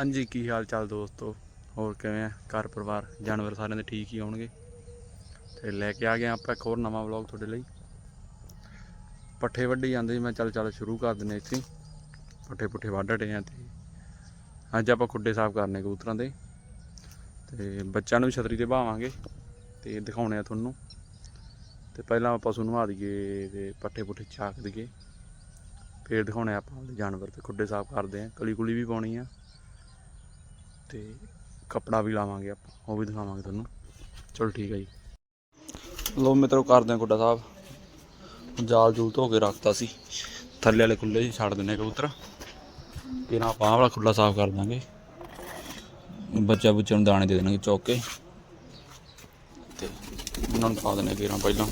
ਹਾਂਜੀ, ਕੀ ਹਾਲ ਚਾਲ ਦੋਸਤੋ? ਹੋਰ ਕਿਵੇਂ ਆ? ਘਰ ਪਰਿਵਾਰ, ਜਾਨਵਰ ਸਾਰਿਆਂ ਦੇ ਠੀਕ ਹੀ ਹੋਣਗੇ? ਤੇ ਲੈ ਕੇ ਆ ਗਏ ਆਪਾਂ ਇੱਕ ਹੋਰ ਨਵਾਂ ਵਲੌਗ ਤੁਹਾਡੇ ਲਈ। ਪੱਠੇ ਵੱਢੀ ਜਾਂਦੇ ਸੀ, ਮੈਂ ਚੱਲ ਚੱਲ ਸ਼ੁਰੂ ਕਰ ਦਿੰਨੇ ਇੱਥੇ ਪੱਠੇ ਪੁੱਠੇ ਵੱਢ ਹਟੇ ਆ ਤੇ ਅੱਜ ਆਪਾਂ ਖੁੱਡੇ ਸਾਫ਼ ਕਰਨੇ ਕਬੂਤਰਾਂ ਦੇ। ਤੇ ਬੱਚਿਆਂ ਨੂੰ ਵੀ ਛਤਰੀ ਤੇ ਬਾਵਾਂਗੇ ਤੇ ਦਿਖਾਉਣੇ ਆ ਤੁਹਾਨੂੰ। ਤੇ ਪਹਿਲਾਂ ਪਸ਼ੂ ਨਵਾ ਦਈਏ ਤੇ ਪੱਠੇ ਪੁੱਠੇ ਚਾਕ ਦਈਏ। ਫੇਰ ਦਿਖਾਉਣੇ ਆ ਆਪਾਂ ਜਾਨਵਰ ਤੇ ਖੁੱਡੇ ਸਾਫ਼ ਕਰਦੇ ਆ ਕਲੀ ਕੁਲੀ ਵੀ ਪਾਉਣੀ ਆ। ਤੇ ਕੱਪੜਾ ਵੀ ਲਾਵਾਂਗੇ ਆਪਾਂ, ਉਹ ਵੀ ਦਿਖਾਵਾਂਗੇ ਤੁਹਾਨੂੰ। ਚਲੋ ਠੀਕ ਹੈ ਜੀ। ਲੋ ਮਿੱਤਰੋ, ਕਰਦੇ ਆ ਗੁੱਡਾ ਸਾਹਿਬ। ਜਾਲ ਜੂਲ ਧੋ ਕੇ ਰੱਖਤਾ ਸੀ। ਥੱਲੇ ਵਾਲੇ ਖੁੱਲੇ ਜੀ ਛੱਡ ਦਿੰਨੇ ਕਬੂਤਰ। ਕਿ ਨਾ ਆਪਾਂ ਵਾਲਾ ਖੁੱਲਾ ਸਾਫ਼ ਕਰ ਦਾਂਗੇ। ਬੱਚਾ ਬੁੱਚੇ ਨੂੰ ਦਾਣੇ ਦੇ ਦੇਣਗੇ ਚੌਕ ਕੇ। ਤੇ ਉਹਨਾਂ ਨੂੰ ਪਾ ਦੇਣੇ ਕਿਰਾਂ ਪਹਿਲਾਂ।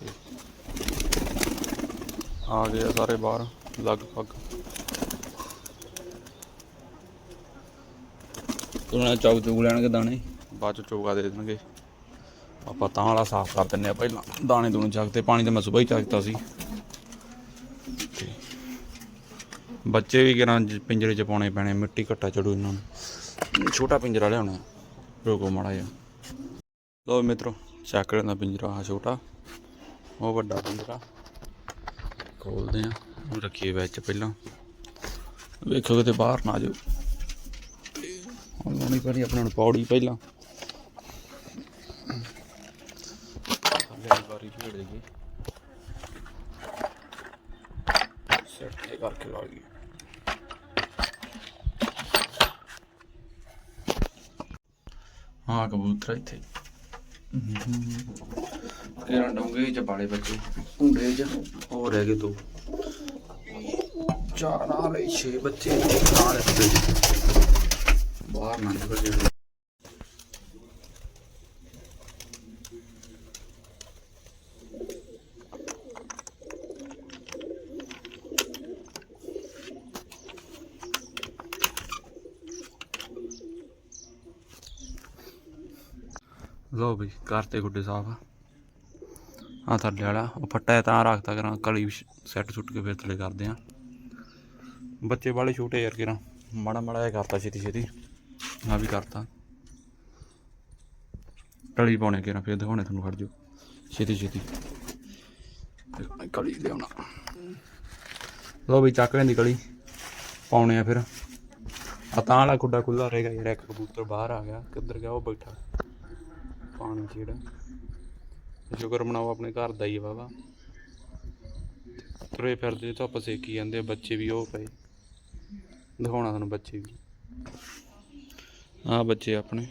ਤੇ ਆ ਗਏ ਆ ਸਾਰੇ ਬਾਹਰ, ਲਗਭਗ। ਉਹਨਾਂ ਨੇ ਚੌਕ ਚੂਕ ਲੈਣਗੇ ਦਾਣੇ। ਬਾਅਦ ਚ ਚੋਗਾ ਦੇ ਦੇਣਗੇ। ਆਪਾਂ ਤਾਂ ਵਾਲਾ ਸਾਫ਼ ਕਰ ਦਿੰਨੇ ਆ ਪਹਿਲਾਂ। ਦਾਣੇ ਦੂਣੇ ਚੱਕ ਤੇ ਪਾਣੀ ਤਾਂ ਮੈਂ ਸੁਬਾਹ ਹੀ ਚੱਕਤਾ ਸੀ। ਤੇ ਬੱਚੇ ਵੀ ਕਿਰਾਂ ਪਿੰਜਰੇ ਚ ਪਾਉਣੇ ਪੈਣੇ, ਮਿੱਟੀ ਘੱਟਾ ਚੜੂ ਇਹਨਾਂ ਨੂੰ। ਛੋਟਾ ਪਿੰਜਰਾ ਲਿਆਉਣਾ, ਰੋਕੋ ਮਾੜਾ ਜਿਹਾ। ਲੋ ਮਿੱਤਰੋ, ਚੱਕ ਲੈਂਦਾ ਪਿੰਜਰਾ ਆ ਛੋਟਾ। ਉਹ ਵੱਡਾ ਪਿੰਜਰਾ। ਖੋਲਦੇ ਆ ਰੱਖੀਏ ਵਿੱਚ ਪਹਿਲਾਂ। ਵੇਖੋ ਕਿਤੇ ਬਾਹਰ ਨਾ ਆ ਜਾਓ। ਲਾਉਣੀ ਪੈਣੀ ਆਪਣਾ ਨੂੰ ਪੌੜੀ ਪਹਿਲਾਂ। ਅਗਲੀ ਵਾਰੀ ਝੇੜ ਦੇਈਏ ਸੈੱਟ ਤੇ ਕਰਕੇ ਲਾ ਹਾਂ ਕਬੂਤਰ ਇੱਥੇ। ਕਿਹੜਾ ਡੋਂਗੇ ਚ ਬਾਲੇ ਬੱਚੇ। ਹੁੰਡੇ ਚ ਹੋ ਰਹਿ ਗਏ ਦੋ। ਚਾਰ ਨਾਲ ਛੇ ਬੱਚੇ ਨਾਲ ਇੱਥੇ ਬਾਹਰ ਨਾ ਨਿਕਲ ਜੇ ਲੋ ਬਈ ਕਰਤੇ ਗੁੱਡੇ ਸਾਫ਼ ਆ। ਥੱਲੇ ਵਾਲਾ, ਉਹ ਫੱਟਾ ਹੈ ਤਾਂ ਰੱਖਤਾ ਕਰਾਂ, ਕਲੀ ਸੈੱਟ ਸੁੱਟ ਕੇ ਫਿਰ ਥੱਲੇ ਕਰਦੇ ਆ। ਬੱਚੇ ਵਾਲੇ ਛੋਟੇ ਯਾਰ ਕਿਰਾਂ, ਮਾੜਾ ਮਾੜਾ ਜਿਹਾ ਕਰਤਾ ਛੇਤੀ ਛੇਤੀ ਆ ਵੀ ਕਰਤਾ। ਕਲੀ ਪਾਉਣੇ ਕਿਰਾਂ ਫਿਰ ਦਿਖਾਉਣੇ ਤੁਹਾਨੂੰ ਖੜ ਜਾਓ। ਛੇਤੀ ਛੇਤੀ। ਕਲੀ ਲਿਆਉਣਾ। ਲੋ ਬਈ, ਚੱਕ ਲੈਂਦੀ ਕਲੀ। ਪਾਉਣੇ ਆ ਫਿਰ। ਆ ਤਾਂ ਵਾਲਾ ਖੁੱਡਾ ਖੁੱਲਾ ਰਹੇਗਾ ਯਾਰ, ਇੱਕ ਕਬੂਤਰ ਬਾਹਰ ਆ ਗਿਆ। ਕਿੱਧਰ ਗਿਆ ਉਹ ਬੈਠਾ। ਪਾਣੀ 'ਚ ਜਿਹੜਾ। ਸ਼ੁਕਰ ਮਨਾਓ, ਆਪਣੇ ਘਰ ਦਾ ਹੀ ਆ ਤੁਰੇ ਫਿਰਦੇ, ਧੁੱਪ ਸੇਕੀ ਜਾਂਦੇ ਬੱਚੇ ਵੀ ਉਹ ਪਏ। ਦਿਖਾਉਣਾ ਤੁਹਾਨੂੰ ਬੱਚੇ ਵੀ। ਆ ਬੱਚੇ ਆਪਣੇ।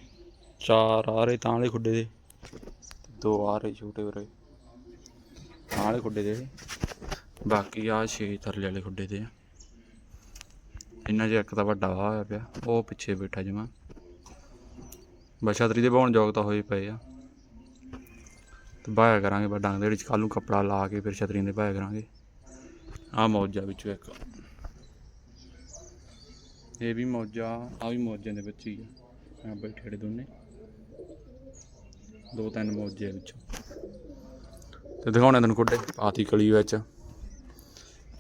ਚਾਰ ਆ ਰਹੇ ਤਾਂ ਵਾਲੇ ਖੁੱਡੇ ਦੇ। ਦੋ ਆ ਰਹੇ ਛੋਟੇ ਉਰੇ। ਤਾਂ ਵਾਲੇ ਖੁੱਡੇ ਦੇ। ਬਾਕੀ ਆ ਛੇ ਥਰਲੇ ਵਾਲੇ ਖੁੱਡੇ ਦੇ ਆ। ਇਹਨਾਂ 'ਚ ਇੱਕ ਤਾਂ ਵੱਡਾ ਹੋਇਆ ਪਿਆ। ਉਹ ਪਿੱਛੇ ਬੈਠਾ ਜਮਾ। ਬਸ ਛਤਰੀ ਦੇ ਬਹਾਉਣ ਜੋਗ ਤਾਂ ਹੋਏ ਪਏ ਆ। ਤੇ ਬਾਇਆ ਕਰਾਂਗੇ ਬਾ ਡੰਗ ਦੇ ਵਿੱਚ। ਕੱਲ ਨੂੰ ਕੱਪੜਾ ਲਾ ਕੇ ਫਿਰ ਛਤਰੀ ਦੇ ਬਾਇਆ ਕਰਾਂਗੇ। ਆ ਮੌਜਾ ਵਿੱਚੋਂ ਇੱਕ। ਇਹ ਵੀ ਮੌਜਾ ਆ ਵੀ ਮੌਜਾਂ ਦੇ ਵਿੱਚ ਹੀ ਆ। ਬੈਠੇ ਜਿਹੜੇ ਦੋਨੇ। ਦੋ ਤਿੰਨ ਮੌਜੇ ਵਿੱਚ। ਤੇ ਦਿਖਾਉਣੇ ਤੈਨੂੰ ਕੁੱਡੇ ਪਾਤੀ ਕਲੀ ਵਿੱਚ।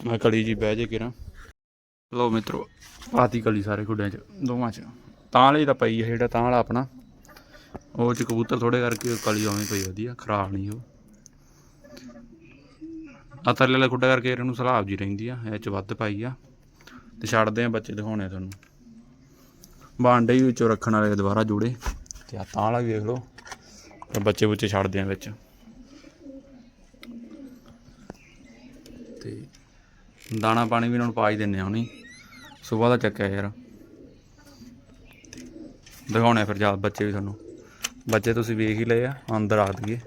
ਮੈਂ ਕਲੀ ਜੀ ਬਹਿ ਜੇ ਕਿਰਾਂ। ਲੋ ਮਿੱਤਰੋ ਪਾਤੀ ਕਲੀ ਸਾਰੇ ਖੁੱਡਿਆਂ ਚ, ਦੋਵਾਂ ਚ। ਤਾਂ ਲਈ ਤਾਂ ਪਈ ਹੈ ਜਿਹੜਾ ਤਾਂ ਵਾਲਾ ਆਪਣਾ। ਉਹ ਚ ਕਬੂਤਰ ਥੋੜੇ ਕਰਕੇ ਕਲੀ ਆਉਣੀ ਪਈ ਵਧੀਆ, ਖਰਾਬ ਨਹੀਂ ਉਹ। ਆ ਥੱਲੇ ਵਾਲਾ ਖੁੱਡਾ ਕਰਕੇ ਇਹਨੂੰ ਸਲਾਬ ਜੀ ਰਹਿੰਦੀ ਆ, ਇਹ ਚ ਵੱਧ ਪਾਈ ਆ। ਤੇ ਛੱਡਦੇ ਆ ਬੱਚੇ ਦਿਖਾਉਣੇ ਆ ਤੁਹਾਨੂੰ। ਬਾਂਡੇ ਵੀ ਵਿੱਚੋਂ ਰੱਖਣ ਵਾਲੇ ਦੁਬਾਰਾ ਜੋੜੇ। ਤੇ ਆ ਤਾਂ ਵਾਲਾ ਵੀ ਵੇਖ ਲਓ ਤੇ ਬੱਚੇ ਬੁੱਚੇ ਛੱਡਦੇ ਆ ਵਿੱਚ। ਤੇ ਦਾਣਾ ਪਾਣੀ ਵੀ ਇਹਨਾਂ ਨੂੰ ਪਾ ਹੀ ਦਿੰਨੇ ਆ ਹੁਣੀ। ਸਵੇਰ ਦਾ ਚੱਕਿਆ ਯਾਰ। ਦਿਖਾਉਣੇ ਆ ਫਿਰ ਜਾ ਬੱਚੇ ਵੀ ਤੁਹਾਨੂੰ। ਬੱਚੇ ਤੁਸੀਂ ਵੇਖ ਹੀ ਲਏ ਆ, ਅੰਦਰ ਆ ਦਈਏ।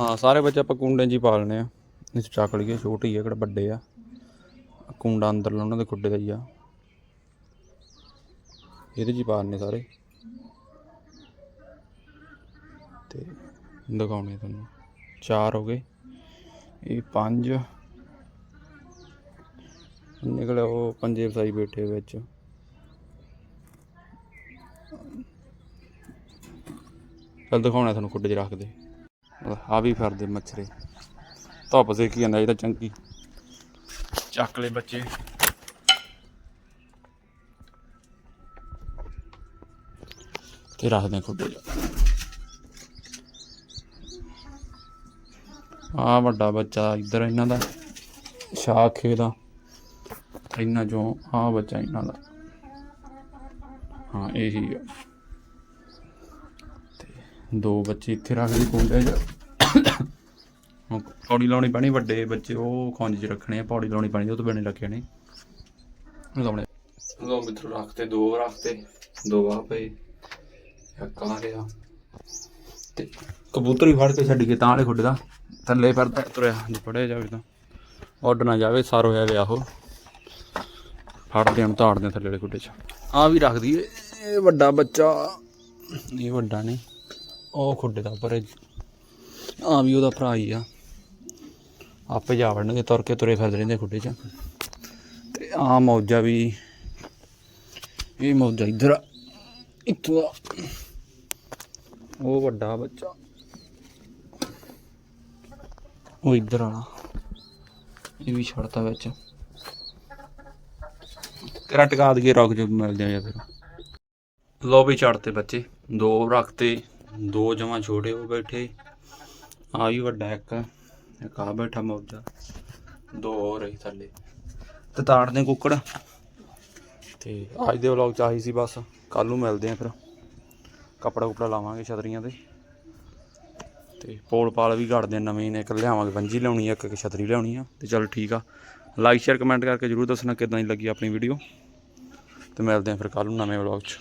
ਹਾਂ ਸਾਰੇ ਬੱਚੇ ਆਪਾਂ ਕੁੰਡੇ 'ਚ ਹੀ ਪਾਲਣੇ ਆ। ਇਸ ਚੱਕ ਲਈਏ, ਛੋਟੀ ਆ, ਕਿਹੜਾ ਵੱਡੇ ਆ। ਕੁੰਡਾ ਅੰਦਰ ਉਹਨਾਂ ਦੇ ਖੁੱਡੇ ਦਾ ਹੀ ਆ। ਇਹਦੇ 'ਚ ਹੀ ਪਾਲਣੇ ਸਾਰੇ। ਤੇ ਦਿਖਾਉਣੇ ਤੁਹਾਨੂੰ। ਚਾਰ ਹੋ ਗਏ। ਇਹ ਪੰਜ। ਨਿਕਲਿਆ ਉਹ ਪੰਜੇ ਫਸਾਈ ਬੈਠੇ ਵਿੱਚ। ਚੱਲ ਦਿਖਾਉਣਾ ਤੁਹਾਨੂੰ ਖੁੱਡੇ 'ਚ ਰੱਖਦੇ। ਆ ਵੀ ਫਿਰਦੇ ਮੱਛਰੇ। ਧੁੱਪ ਸੇਕੀ ਜਾਂਦਾ ਇਹ ਤਾਂ ਚੰਗੀ। ਚੱਕ ਲੈ ਬੱਚੇ ਤੇ ਰੱਖਦੇ ਹਾਂ ਖੁੱਡੇ ਆ ਵੱਡਾ ਬੱਚਾ ਇੱਧਰ ਇਹਨਾਂ ਦਾ ਸ਼ਾਖੇ ਦਾ ਇਹਨਾਂ ਚੋਂ ਆ ਬੱਚਾ ਇਹਨਾਂ ਦਾ ਹਾਂ ਇਹੀ ਆ ਤੇ ਦੋ ਬੱਚੇ ਇੱਥੇ ਰੱਖ ਲਈ ਕੁੰਡੇ 'ਚ ਹੁਣ ਪੌੜੀ ਲਾਉਣੀ ਪੈਣੀ, ਵੱਡੇ ਬੱਚੇ ਉਹ ਖੁੰਝ 'ਚ ਰੱਖਣੇ ਆ, ਪੌੜੀ ਲਾਉਣੀ ਪੈਣੀ, ਉਹ ਤੋਂ ਬਿਨੇ ਲੱਗੇ ਨੇ ਲਾਉਣੇ। ਲੋ ਮਿੱਤਰ, ਰੱਖਤੇ, ਦੋ ਰੱਖਤੇ, ਦੋ ਆ ਪਏ, ਇੱਕ ਆ ਰਿਹਾ ਤੇ ਕਬੂਤਰ ਹੀ ਫੜ ਕੇ ਛੱਡ ਕੇ ਤਾਂ ਵਾਲੇ ਖੁੱਡ ਦਾ। ਥੱਲੇ ਫਿਰ ਤੁਰਿਆ, ਜੇ ਫੜਿਆ ਜਾਵੇ ਤਾਂ। ਉੱਡ ਨਾ ਜਾਵੇ, ਸਾਰ ਹੋਇਆ ਵਿਆਹ ਉਹ। ਫੜਦੇ ਹਨ ਤਾੜਦੇ ਥੱਲੇ ਵਾਲੇ ਖੁੱਡੇ 'ਚ। ਆ ਵੀ ਰੱਖ ਦਈਏ, ਇਹ ਵੱਡਾ ਬੱਚਾ। ਇਹ ਵੱਡਾ ਨਹੀਂ, ਉਹ ਖੁੱਡੇ ਦਾ ਪਰ ਆ ਵੀ ਉਹਦਾ ਭਰਾ ਹੀ ਆ। ਆਪੇ ਜਾ ਵੜਨਗੇ, ਤੁਰ ਕੇ ਤੁਰੇ ਫਿਰਦੇ ਰਹਿੰਦੇ ਖੁੱਡੇ 'ਚ। ਤੇ ਆ ਮੌਜਾ ਵੀ, ਇਹ ਮੌਜਾ ਇੱਧਰ ਇੱਥੋਂ ਆ। ਉਹ ਵੱਡਾ ਬੱਚਾ। ਉਹ ਇੱਧਰ ਆਣਾ ਇਹ ਵੀ ਛੱਡਤਾ ਵਿੱਚ। ਤੇਰਾ ਟਿਕਾ ਦਈਏ, ਰੁਕ ਜੋ ਮਿਲ ਆ ਫਿਰ। ਲੋ ਵੀ ਛੱਡਤੇ ਬੱਚੇ। ਦੋ ਰੱਖਤੇ, ਦੋ ਜਮਾ ਛੋਟੇ ਹੋ ਬੈਠੇ। ਆ ਵੀ ਵੱਡਾ ਇੱਕ। ਆ ਬੈਠਾ ਮੌਜਾ? ਦੋ ਹੋਰ ਹੀ ਥੱਲੇ। ਤੇ ਤਾੜਦੇ ਕੁੱਕੜ। ਤੇ ਅੱਜ ਦੇ ਵਲੌਗ ਚ ਆਹੀ ਸੀ ਬਸ ਕੱਲ ਨੂੰ ਮਿਲਦੇ ਆ ਫਿਰ। ਕੱਪੜਾ ਕੁਪੜਾ ਲਾਵਾਂਗੇ ਛਤਰੀਆਂ ਤੇ। ਤੇ ਪੋਲ ਪਾਲ ਵੀ ਘੜਦੇ ਨਵੇਂ ਨੇ ਇੱਕ ਲਿਆਵਾਂਗੇ ਪੰਜੀ ਲਿਆਉਣੀ ਆ ਇੱਕ ਇੱਕ ਛਤਰੀ ਲਿਆਉਣੀ ਆ। ਤੇ ਚਲ ਠੀਕ ਆ। ਲਾਈਕ ਸ਼ੇਅਰ ਕਮੈਂਟ ਕਰਕੇ ਜਰੂਰ ਦੱਸਣਾ ਕਿਦਾਂ ਦੀ ਲੱਗੀ ਆਪਣੀ ਵੀਡੀਓ ਤੇ ਮਿਲਦੇ ਆ ਫਿਰ ਕੱਲ ਨੂੰ ਨਵੇਂ ਵਲੌਗ 'ਚ।